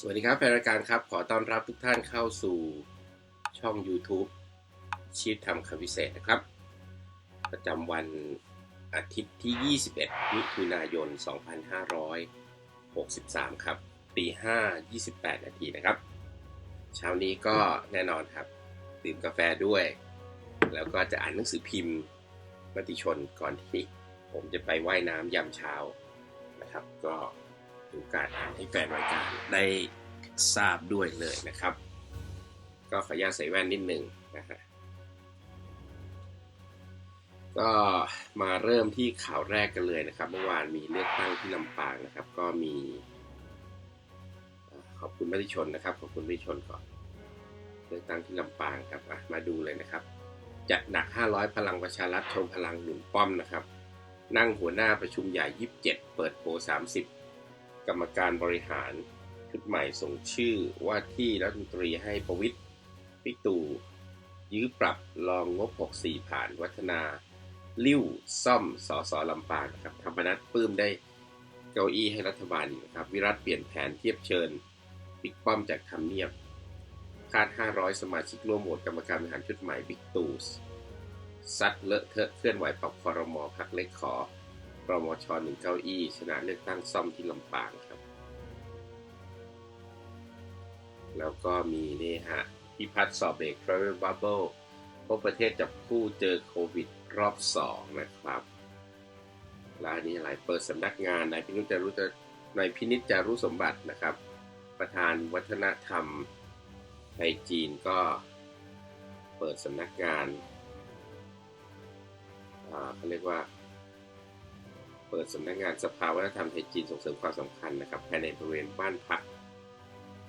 สวัสดีครับแฟนรายการครับ ขอต้อนรับทุกท่านเข้าสู่ช่อง YouTube ชีพทำคำพิเศษนะครับ ประจำวันอาทิตย์ที่ 21 มิถุนายน 2563 ครับตี5 28 นาทีนะครับ เช้านี้ก็แน่นอนครับ ดื่มกาแฟด้วย แล้วก็จะอ่านหนังสือพิมพ์มติชนก่อนที่ผมจะไปไว่ายน้ำยามเช้านะครับ ก็ โอกาสอ่านให้แฟนรายการได้ทราบด้วยเลยนะครับ ก็ขออนุญาตใส่แว่นนิดหนึ่งนะฮะก็มาเริ่มที่ข่าวแรกกันเลยนะครับ เมื่อวานมีเลือกตั้งที่ลำปางนะครับ ก็มีขอบคุณมติชนนะครับ ขอบคุณมติชนก่อนเลือกตั้งที่ลำปางครับมาดูเลยนะครับจะหนัก 500 พลังประชารัฐชมพลังหนุนป้อมนะครับ นั่งหัวหน้าประชุมใหญ่ 27 เปิดโผ30 กรรมการบริหารชุดใหม่ส่งชื่อว่าที่รัฐมนตรีให้ประวิทย์ปิตูยื้อปรับรองงบ 64 ผ่านวัฒนา ลิ้วซ่อมสอสอลำปางครับธรรมนัฐปลื้มได้เก้าอี้ให้รัฐบาลอีกนะครับ วิรัตเปลี่ยนแผนเทียบเชิญบิ๊กป้อมจากทำเนียบ คาด 500 สมาชิกร่วมโหวตกรรมการบริหารชุดใหม่บิ๊กตูซัดเลอะเทอะเคลื่อนไหวปรับคอรมอพักเล็กขอ รมชหนึ่งเก้าอี้ชนะเลือกตั้งซ่อมที่ลำปางครับ แล้วก็มีนี่ฮะพิพัฒน์สอบเบรก Travel Bubble พบประเทศจับคู่เจอโควิดรอบ2นะครับและอันนี้อะไรเปิดสำนักงานนายพินิจจารุนายพินิจจารุสมบัตินะครับ ประธานวัฒนธรรมในจีนก็เปิดสำนักงานเขาเรียกว่า เปิดสำนักงานสภาวัฒนธรรมไทยจีนส่งเสริมความสำคัญนะครับภายในบริเวณบ้านพัก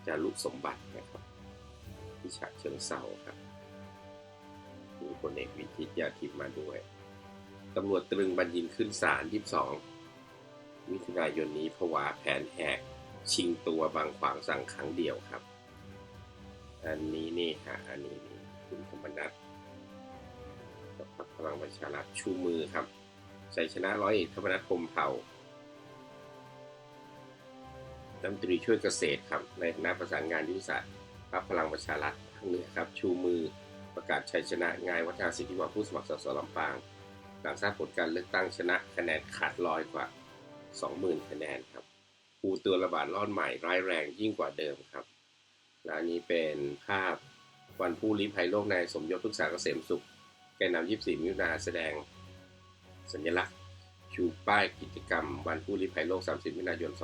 จารุสมบัตินะครับที่ฉะเชิงเซาครับมีพลเอกวิทิตยาทิพมาด้วยตำรวจตรึงบัญญินขึ้นศาล22มิถุนายนนี้ผวาแผนแหกชิงตัวบางขวางสั่งครั้งเดียวครับ อันนี้นี่ฮะอันนี้นี่คุณธรรมนัฐกับพลังประชารัฐชูมือครับ ชัยชนะร้อยเอกธรรมนัฐพรมเผ่ารัฐมนตรีช่วยเกษตรครับ ในคณะประสานงานยุทธศาสตร์พรรคพลังประชารัฐทางเหนือครับ ชูมือประกาศชัยชนะงายวัฒนาสิทธิวัฒน์ผู้สมัครสสลำปาง หลังทราบผลการเลือกตั้งชนะคะแนนขาดลอยกว่า 20,000 คะแนนครับปูตัวระบาดรอดใหม่ร้ายแรงยิ่งกว่าเดิมครับ และนนี้เป็นภาพวันผู้ลี้ภัยโลกในสมยศพึกษาเกษมสุข แกนนำ24 มิถุนาแสดง สัญลักษณ์ชูป้ายกิจกรรม วันผู้ลี้ภัยโลก 30 มิถุนายน 2560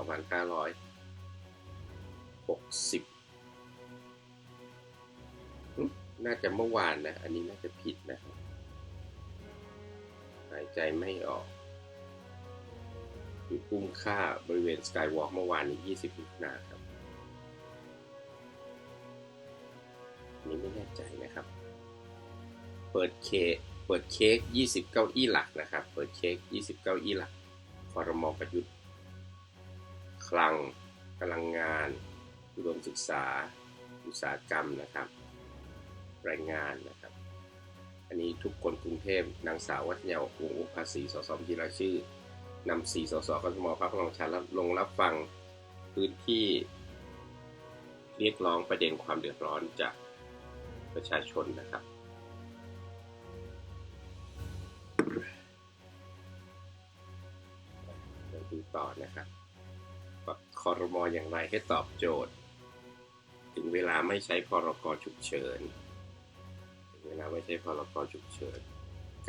น่าจะเมื่อวานนะ อันนี้น่าจะผิดนะครับหายใจไม่ออกคือกุ้มค่าบริเวณสกายวอล์กเมื่อวานนี้ 20 มิถุนาครับนี้ไม่แน่ใจนะครับ เปิดเค เปิดเค้ก 20 เก้าอี้หลักนะครับ เปิดเค้ก 20 เก้าอี้หลักคอรมอประยุทธ์ คลังพลังงานอุดมศึกษา อุตสาหกรรมนะครับแรงงานนะครับ อันนี้ทุกคนกรุงเทพนางสาววัฒนาวงศ์ภาษีสสบัญชีรายชื่อนำสีสสกทมพรรคพลังชารัฐลงรับฟังพื้นที่เรียกร้องประเด็นความเดือดร้อนจากประชาชนนะครับ อนะครับคอรมออย่างไรให้ตอบโจทย์ ถึงเวลาไม่ใช้พรกฉุกเฉินถึงเวลาไม่ใช้พรกฉุกเฉิน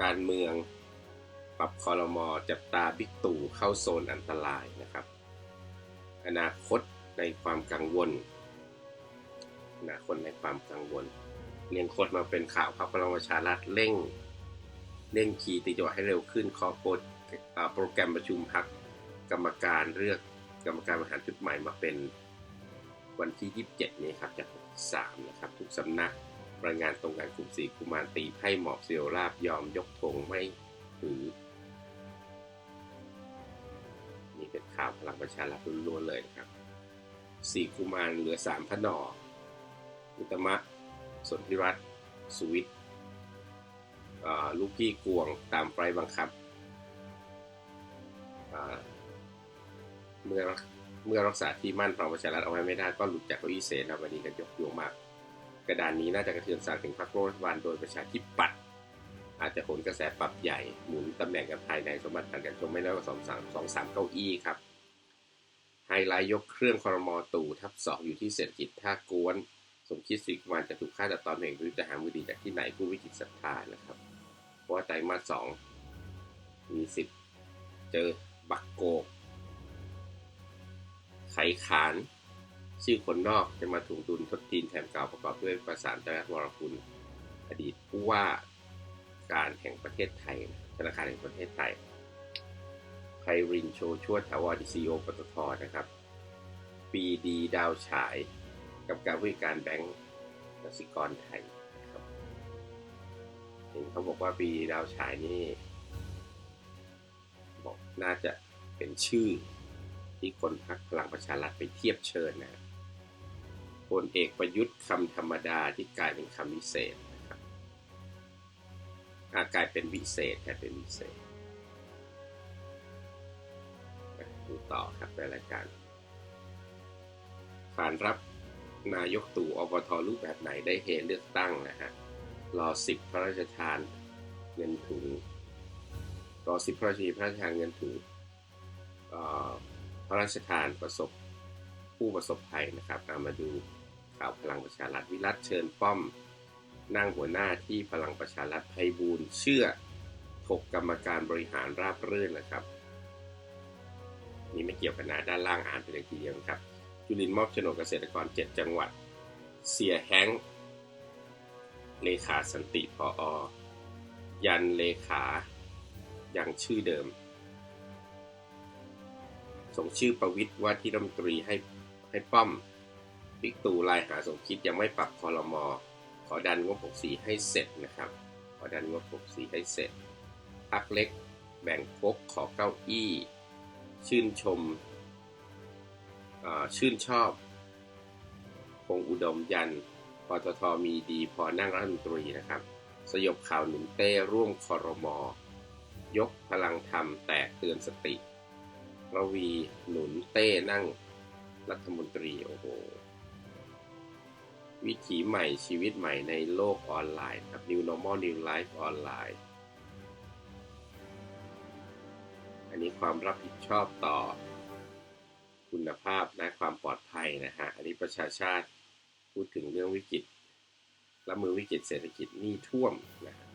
การเมืองปรับคอรมอจับตาบิ๊กตู่เข้าโซนอันตรายนะครับ อนาคตในความกังวลอนาคตในความกังวลเรียงคตรมาเป็นข่าวพรรคพลังประชารัฐเร่งเร่งขีติจังหวให้เร็วขึ้นคอโปรโปรแกรมประชุมพัก กรรมการเลือกกรรมการบริหารชุดใหม่มาเป็นวันที่ 27 นี้ครับจาก3นะครับ ทุกสำนักรายงานตรงกันกลุ่มสีกุมารตีไพ่หมอบเซียวราบยอมยกธงไม่ถือนี่เป็นข่าวพลังประชารัฐล้วนเลยนะครับสี่กุมารเหลือสามพนออุตมะสนธิรัตน์สุวิทย์ลูกพี่กวงตามไฟบังคับ เมื่อเมื่อรักษาที่มั่นพลังประชารัฐเอาไว้ไม่ได้ก็หลุดจากเก้าอี้เสนาบดีกันยกยงมาก กระดานนี้น่าจะกระเทือนสั่นถึงพรรครัฐบาลโดยประชาธิปัตย์อาจจะผลกระแสปรับใหญ่หมุนตำแหน่งกันภายในสมบัติการกันชมไม่น้อยกว่าสองสามสองสามเก้าอี้ครับไฮไลท์ยกเครื่องคอรมอตู่ทับสองอยู่ที่เศรษฐกิจท่ากวน สมคิดสิกวันจะถูกฆ่าแต่ตอนเองหรือจะหามือดีจากที่ไหนผู้วิจิตศรัทธานะครับ เพราะว่าไตรมาสสองมีสิทธิ์เจอบักโกก ไขขาน ชื่อคนนอกจะมาถุงดุลทดทีนแถมเก่าประกอบด้วยประสานจรัสวรคุณ อดีตผู้ว่าการแห่งประเทศไทยธนาคารแห่งประเทศไทยไพรินโชชวดถาวรซีโอปตทนะครับปีดีดาวฉาย กับการบริการแบงก์กสิกรไทยนะครับเห็นเขาบอกว่าปีดาวฉายนี่บอกน่าจะเป็นชื่อ ที่คนพักพลังประชารัฐไปเทียบเชิญนะพลเอกประยุทธ์คำธรรมดาที่กลายเป็นคำวิเศษนะครับอ่ากลายเป็นวิเศษแทนเป็นวิเศษดูต่อครับในรายการขานรับนายกตู่อบทรูปแบบไหนได้เฮเลือกตั้งนะฮะรอสิบพระราชทานเงินถุงรอสิบพระราชทานพระราชทานเงินถุงอ่อ พระราชทานประสบผู้ประสบภัยนะครับเอามาดูข่าวพลังประชารัฐวิรัตเชิญป้อมนั่งหัวหน้าที่พลังประชารัฐไพบูลเชื่อถกกรรมการบริหารราบรื่นนะครับ นี่ไม่เกี่ยวกันนะด้านล่างอ่านไปเลยทีเดียวครับ จุลินมอบโฉนดเกษตรกร 7 จังหวัด เสียแฮงเลขาสันติพออยันเลขา ยังชื่อเดิม ส่งชื่อประวิทย์ว่าที่รัฐมนตรีให้ให้ป้อมบิ๊กตู่ลายหาสมคิดยังไม่ปรับคอรมอขอดันงบ 64 ให้เสร็จนะครับ ขอดันงบ 64 ให้เสร็จพักเล็กแบ่งพกขอเก้าอี้ ชื่นชมอ่อชื่นชอบ คงอุดมยันปตทมีดีพอนั่งรัฐมนตรีนะครับ สยบข่าวหนุนเต้ร่วมคอรมอ ยกพลังธรรมแตกเตือนสติ ระวีหนุนเต้นั่งรัฐมนตรีโอ้โหวิถีใหม่ชีวิตใหม่ในโลกออนไลน์ครับ New Normal New Life ออนไลน์ อันนี้ความรับผิดชอบต่อ คุณภาพและความปลอดภัยนะฮะ อันนี้ประชาชาติพูดถึงเรื่องวิกฤตรับมือวิกฤตเศรษฐกิจนี้ท่วมนะฮะ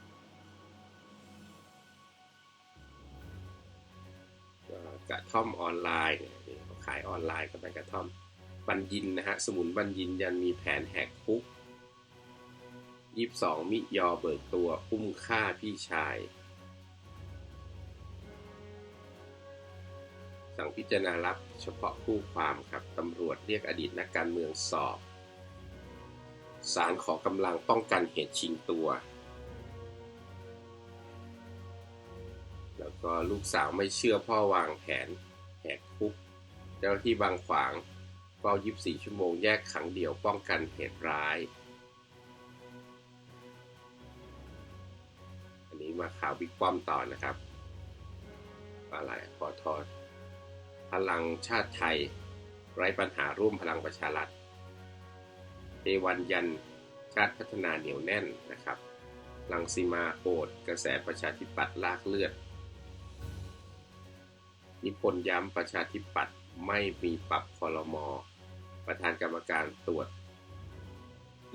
กระท่อมออนไลน์เนี่ยเขาขายออนไลน์ก็เป็นกระท่อมบัญญินนะฮะสมุนบัญญินยันมีแผนแหกคุก 22 มิยอเบิกตัวอุ้มฆ่าพี่ชาย สั่งพิจารณารับเฉพาะผู้ความครับตำรวจเรียกอดีตนักการเมืองสอบศาลขอกำลังป้องกันเหตุชิงตัว ก็ลูกสาวไม่เชื่อพ่อวางแผนแหกคุก เจ้าที่บางขวางเฝ้า24 ชั่วโมงแยกขังเดี่ยวป้องกันเหตุร้าย อันนี้มาข่าวบิ๊กป้อมต่อนะครับ อะไรขอทอดพลังชาติไทย ไร้ปัญหาร่วมพลังประชารัฐเทวันยันชาติพัฒนาเหนียวแน่นนะครับ ลังสีมาโอดกระแสประชาธิปัตย์ลากเลือด นิพนธ์ย้ำประชาธิปัตย์ไม่มีปรับคอรมอประธานกรรมการตรวจ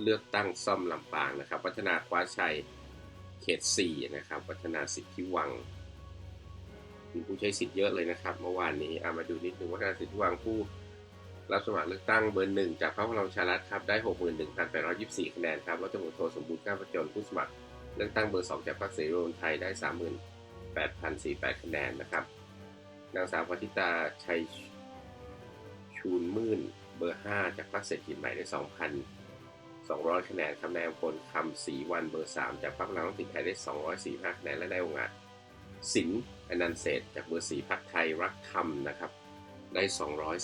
เลือกตั้งซ่อมลำปางนะครับ พัฒนาคว้าชัยเขต 4 นะครับ พัฒนาสิทธิวังมีผู้ใช้สิทธิ์เยอะเลยนะครับ เมื่อวานนี้เอามาดูนิดนึงว่าการสิทธิวังผู้รับสมัครเลือกตั้งเบอร์หนึ่งจากพรรคพลังชารัฐครับได้ 61,824 คะแนนครับรัฐมนตรีสมบูรณ์ก้าวประจนผู้สมัครเลือกตั้งเบอร์สองจากพรรคเสรีรวมไทยได้ 38,048 คะแนนนะครับ นางสาวพัทิตาชัยชูนมื่นเบอร์ 5 จากพรรคเศรษฐกิจใหม่ได้ 2,200 คะแนนครับนายพลคำศรีวันเบอร์ 3 จากพรรคพลังท้องถิ่นไทยได้ 245 คะแนนและได้องค์อาจสินอนันเศษจากเบอร์สีพักไทยรักธรรมนะครับได้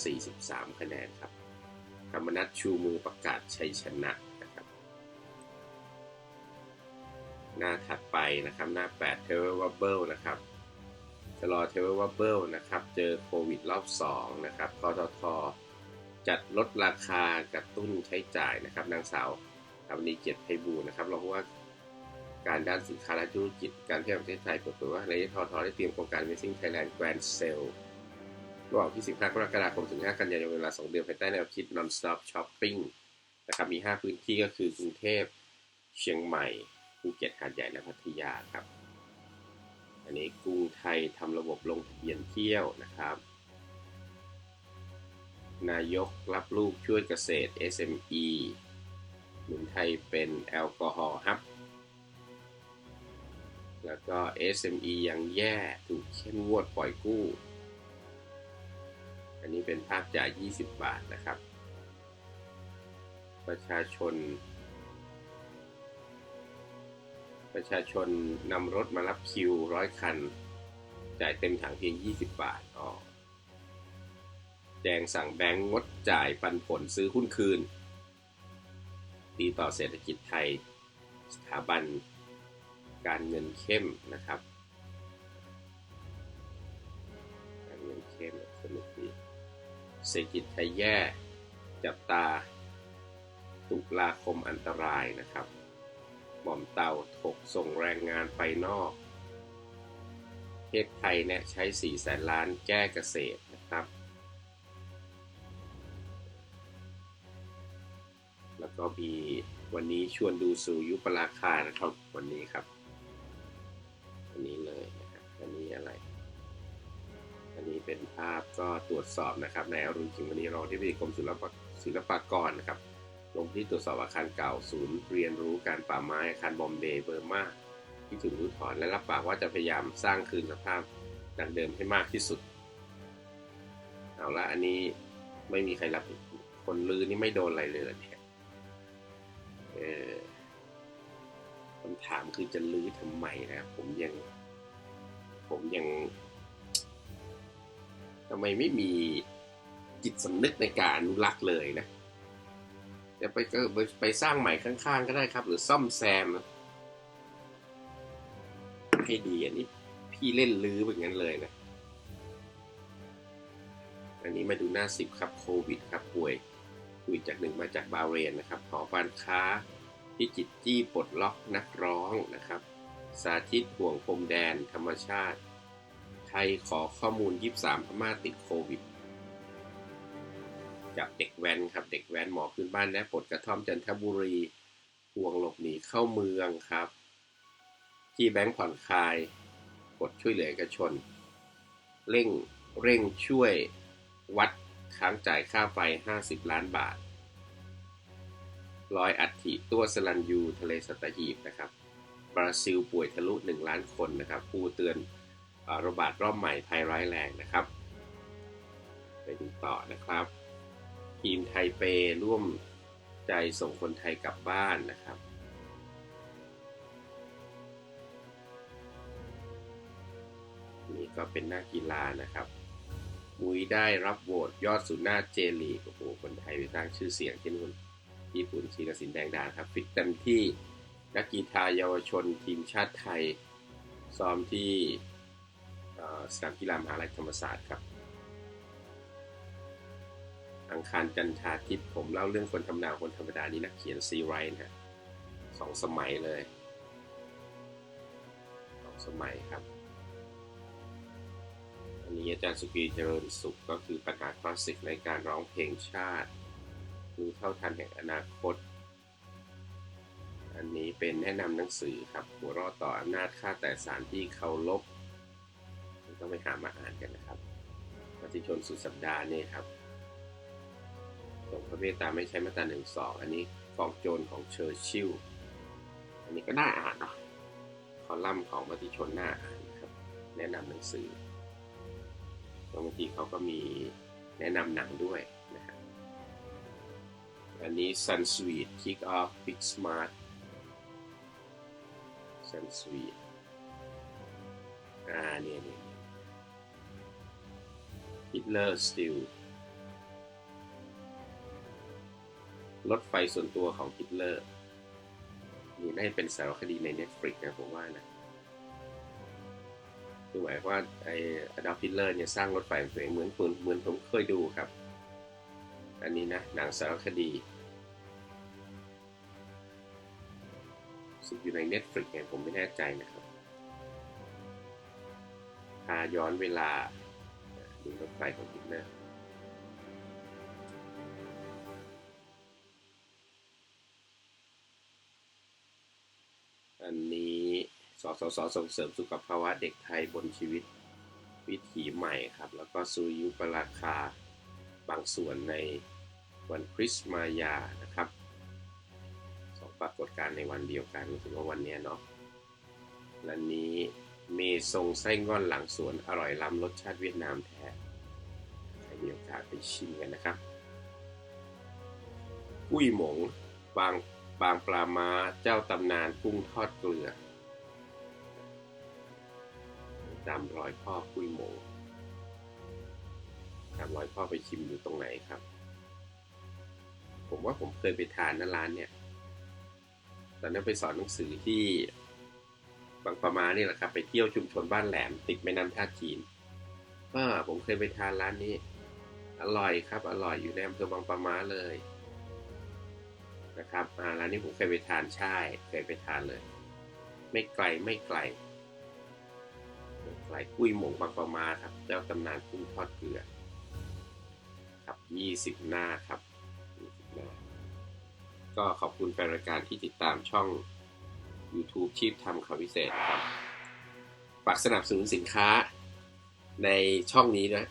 243 คะแนนครับธรรมนัทชูมือประกาศชัยชนะนะครับ หน้าถัดไปนะครับหน้า 8 t e r r o r Bubble นะครับ จะรอเทเวอร์เบิลนะครับ เจอโควิดรอบ2นะครับทททจัดลดราคากระตุ้นใช้จ่ายนะครับ นางสาวอวนีเกียรติไพบูลนะครับรองผู้ว่าการด้านสินค้าและธุรกิจการเที่ยวประเทศไทยเปิดเผยว่าในทททได้เตรียมโครงการ Amazing Thailand Grand Sale ระหว่างที่ 15 กรกฎาคมถึง 5 กันยายนเวลา 2 เดือนภายใต้แนวคิด Non-Stop Shopping นะครับ มี 5 พื้นที่ก็คือกรุงเทพ เชียงใหม่ ภูเก็ต หาดใหญ่ และพัทยาครับ อันนี้กรุงไทยทำระบบลงทะเบียนเที่ยวนะครับ นายกรับลูกช่วยเกษตร SME หนุนไทยเป็นแอลกอฮอล์ครับ แล้วก็ SME ยังแย่ถูกเข้มงวดปล่อยกู้ อันนี้เป็นภาพจ่าย 20 บาทนะครับ ประชาชน ประชาชนนำรถมารับคิวร้อยคัน จ่ายเต็มถังเพียง 20 บาทอ๋อแจงสั่งแบงก์งดจ่ายปันผลซื้อหุ้นคืน ดีต่อเศรษฐกิจไทย สถาบันการเงินเข้มนะครับ การเงินเข้มสนุกดีเศรษฐกิจไทยแย่ จับตาตุลาคมอันตรายนะครับ หม่อมเตาถกส่งแรงงานไปนอกประเทศไทยเนี่ยใช้ 4 แสนล้านแก้เกษตรนะครับ แล้วก็มีวันนี้ชวนดูสู่ยุปราคานะครับวันนี้ครับ อันนี้เลยนะครับอันนี้อะไร อันนี้เป็นภาพก็ตรวจสอบนะครับในอรุณจิงวันนี้รองที่ปรึกรมศิลปศิลปากรนะครับ ลงที่ตรวจสอบอาคารเก่าศูนย์เรียนรู้การป่าไม้อาคารบอมเบย์เบอร์มาที่ถูกรื้อถอนและรับปากว่าจะพยายามสร้างคืนสภาพดังเดิมให้มากที่สุด เอาละอันนี้ไม่มีใครรับคนลือนี่ไม่โดนอะไรเลยเหรอเนี่ยเออคำถามคือจะลื้อทำไมนะผมยัง ผมยังทำไมไม่มีจิตสำนึกในการอนุรักษ์เลยนะ จะไปไปสร้างใหม่ข้างๆ ก็ได้ครับ หรือซ่อมแซมให้ดีอันนี้ พี่เล่นลื้อแบบนั้นเลยนะ อันนี้มาดูหน้าสิบครับโควิดครับป่วยป่วยจากหนึ่งมาจากบาเรนนะครับหอการค้าที่จิตจี้ปลดล็อกนักร้องนะครับ สาธิตห่วงพรมแดนธรรมชาติ ไทยขอข้อมูล 23พม่าติดโควิด จับเด็กแว้นครับ เด็กแว้นหมอพื้นบ้านแนะปลดกระท่อมจันทบุรีห่วงหลบหนีเข้าเมืองครับ ที่แบงค์ผ่อนคลายกดช่วยเหลือเอกชน เร่งเร่งช่วยวัดค้างจ่ายค่าไฟ 50 ล้านบาทลอยอัฐิตัวสลันยูทะเลสัตหีบนะครับ บราซิลป่วยทะลุ 1 ล้านคนนะครับผู้เตือนระบาดรอบใหม่ภัยร้ายแรงนะครับ ไปดูต่อนะครับ ทีมไทเปร่วมใจส่งคนไทยกลับบ้านนะครับ นี่ก็เป็นหน้ากีฬานะครับ มุ้ยได้รับโหวตยอดสุดหน้าเจลีโอ้โหคนไทยไปสร้างชื่อเสียงที่นู่นญี่ปุ่นชีรสินแดงดาครับ ฟิตเต็มที่นักกีฬาเยาวชนทีมชาติไทย ซ้อมที่สนามกีฬามหาลัยธรรมศาสตร์ครับ อังคารจันทราทิตย์ผมเล่าเรื่องคนธรรมดาคนธรรมดานี่นักเขียนซีไรท์นะสองสมัยเลยสองสมัยครับ อันนี้อาจารย์สุกีเจริญสุขก็คือปัญหาคลาสสิกในการร้องเพลงชาติรู้เท่าทันแห่งอนาคต อันนี้เป็นแนะนำหนังสือครับหัวรอต่ออำนาจค่าแต่สารที่เคารพต้องไปหามาอ่านกันนะครับปฏิชนสุดสัปดาห์นี่ครับ ส่งพระเมตตาไม่ใช้มาตราหนึ่งสองอันนี้กองโจรของเชอร์ชิลอันนี้ก็น่าอ่านนะคอลัมน์ของปฏิชนน่าอ่านครับ แนะนำหนังสือบางทีเขาก็มีแนะนำหนังด้วยนะฮะอันนี้ Sun Sweet Kick Off Big Smart Sun Sweet อ่าเนี่ยเนี่ย Hitler Still รถไฟส่วนตัวของฮิตเลอร์นี่น่าจะเป็นสารคดีใน Netflix นะผมว่านะคือหมายว่าไอ้อดอล์ฟฮิตเลอร์เนี่ยสร้างรถไฟของตัวเองเหมือนคุณเหมือนผมเคยดูครับ อันนี้นะ หนังสารคดีรู้สึกอยู่ใน Netflix เนี่ยผมไม่แน่ใจนะครับพาย้อนเวลาดูรถไฟของฮิตเลอร์ สสสส่งเสริมสุขภาวะเด็กไทยบนชีวิตวิถีใหม่ครับ แล้วก็สุริยุปราคาบางส่วนในวันคริสต์มายานะครับสองปรากฏการณ์ในวันเดียวกันรู้สึกว่าวันนี้เนาะและนี้เมซงไส้ง่อนหลังสวนอร่อยล้ำรสชาติเวียดนามแท้ใครมีโอกาสไปชิมกันนะครับกุ้ยหมงบางบางปลาม้าเจ้าตำนานกุ้งทอดเกลือ ตามรอยพ่อกุ้ยหมงตามรอยพ่อไปชิมอยู่ตรงไหนครับ ผมว่าผมเคยไปทานนะร้านเนี่ย ตอนนั้นไปสอนหนังสือที่บางปลาม้านี่แหละครับ ไปเที่ยวชุมชนบ้านแหลม ติดแม่น้ำท่าจีนก็ผมเคยไปทานร้านนี้ อร่อยครับ อร่อยอยู่ในอำเภอบางปลาม้าเลยนะครับร้านนี้ผมเคยไปทานใช่เคยไปทานเลย ไม่ไกลไม่ไกล ไม่ไกลกุ้ยหมงบางประมาครับ เจ้าตำนานกุ้งทอดเกลือครับยี่สิบหน้าครับ20หน้าก็ขอบคุณแฟนรายการที่ติดตามช่อง YouTube ชีพทำข่าวพิเศษครับฝากสนับสนุนสินค้าในช่องนี้นะ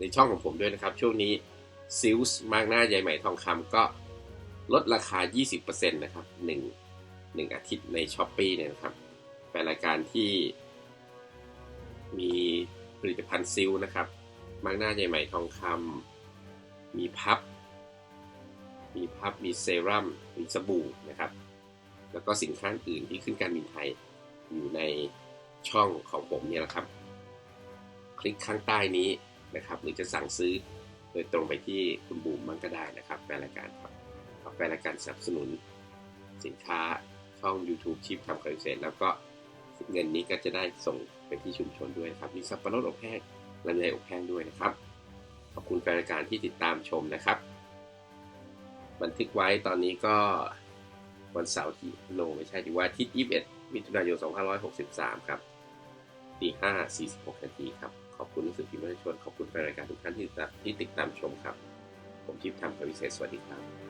ในช่องของผมด้วยนะครับ ช่วงนี้ซิลส์มากหน้าใยไหมทองคำก็ลดราคา 20%นะครับ1 1อาทิตย์ใน s h อ p e e เนี่ยนะครับเป็นรายการที่ มีผลิตภัณฑ์ซิลนะครับมากหน้าใยไหมทองคำมีพับ มีพับ มีเซรั่ม มีสบู่นะครับ แล้วก็สินค้าอื่นที่ขึ้นการบินไทยอยู่ในช่องของผมเนี่ยแหละครับ คลิกข้างใต้นี้นะครับ หรือจะสั่งซื้อโดยตรงไปที่คุณบูมมันก็ได้นะครับแฟนรายการครับขอบแฟนรายการสนับสนุน สินค้าช่อง YouTube ชิปทำการเกษตรแล้วก็เงินนี้ก็จะได้ส่ง ไปที่ชุมชนด้วยนะครับ มีสับปะรดอบแห้งลำไยอบแห้งด้วยนะครับ ขอบคุณแฟนรายการที่ติดตามชมนะครับ บันทึกไว้ตอนนี้ก็วันเสาร์ที่โนไม่ใช่ดีว่าทิตย์21 มิถุนายน 2563 ครับตี5 46 นาทีครับ ขอบคุณหนังสือพิมพ์มติชน ขอบคุณแฟนรายการทุกท่านที่ติดตามชมครับ ผมชิปทำข่าวพิเศษสวัสดีครับ